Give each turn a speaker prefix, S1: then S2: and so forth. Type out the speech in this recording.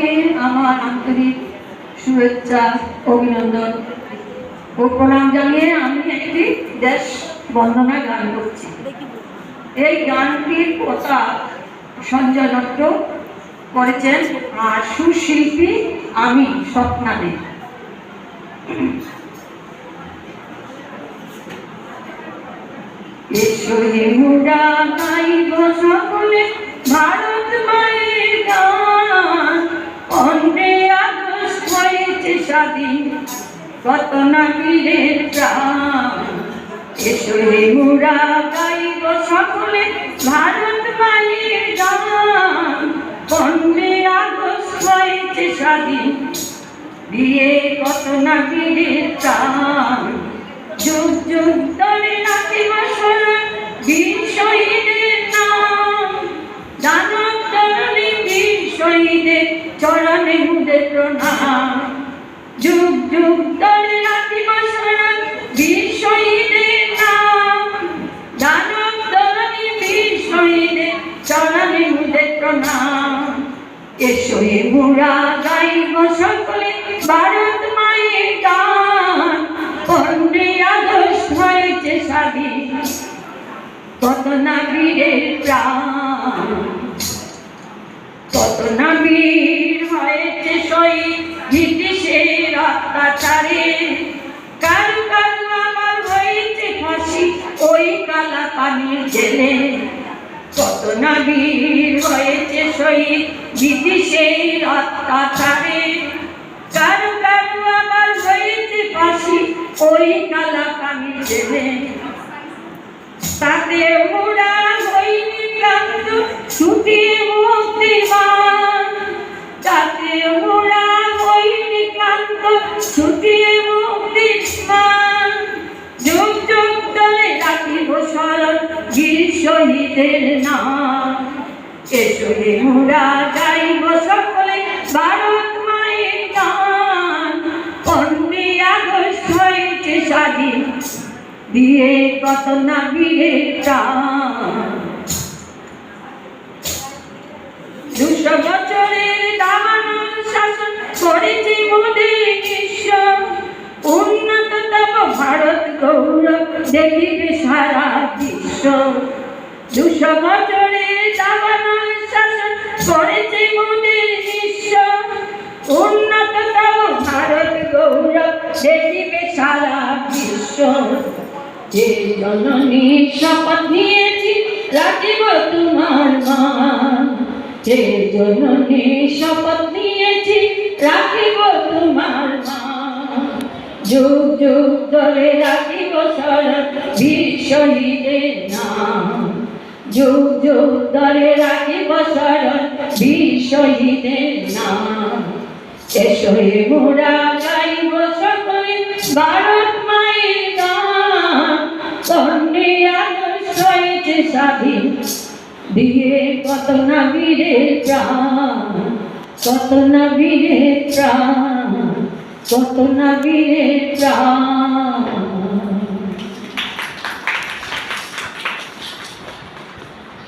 S1: সবাইকে আমার আন্তরিক শুভেচ্ছা, অভিনন্দন ও প্রণাম জানিয়ে আমি একটি দেশ বন্দনা গান করছি। এই গানটির কথা সঞ্জয় দত্ত করেছেন আর সুশিল্পী আমি স্বপ্নাদে এসো হে মুরা গাইব সকলে, ভারত না বীরের প্রাণ। এসো হে মুরা গাইব সকলে ভারত মায়ের গান। পনেরোই আগস্ট হয়েছে স্বাধীন। দিয়ে কত না বীরের প্রাণ। যুগ যুগ ধরে নাচিব শরণ বীর শহীদের চরণে প্রণাম। যুগ যুগ ধরে চরণে মুদের প্রণাম এসো এ মুরা গাইব সকলে ভারত মায়ের গান পনেরোই আগস্ট হয়েছে স্বাধীন কত না বীরের প্রাণ কত না বীর হয়েছে শহীদ, ব্রিটিশের অত্যাচারে। ওই কালা পানির জেলে কত না বীর হয়েছে শহীদ ব্রিটিশের অত্যাচারে। কারু কারু আবার হয়েছে ফাঁসি, ওই কালা পানি জেলে তাতে মোরা হইনি ক্লান্ত ছুটিয়ে মুক্তিমান তাতে মোরা হইনি ক্লান্ত ছুটিয়ে শহীদের নাম। এসো হে মোরা গাইব সকলে ভারত মায়ের গান। পনেরোই আগস্ট হয়েছে স্বাধীন দিয়ে কত না দুশো বছরের দাবানল শাসন মোদের বিশ্ব। উন্নত তব ভারত গৌরব দেখিবে সারা দুশো বছরের দাবানল শাসন করেছে মোদের বিশ্ব। উন্নত তব ভারত গৌরব দেখিবে সারা বিশ্ব। যে জননী শপথ নিয়েছি, রাখিব তোমার মান। যে জননী শপথ নিয়েছি, রাখিব তোমার মান। যুগ যুগ ধরে রাখিব শহীদের নাম যুগ যুগ ধরে রাখিব শরণ বীর শহীদের নাম। এসো মোরা গাইব সকলে ভারত মায়ের গান। পনেরোই আগস্ট হয়েছে স্বাধীন, দিয়ে কত না বীরের প্রাণ, কত না বীরের প্রাণ, কত না প্রাণ।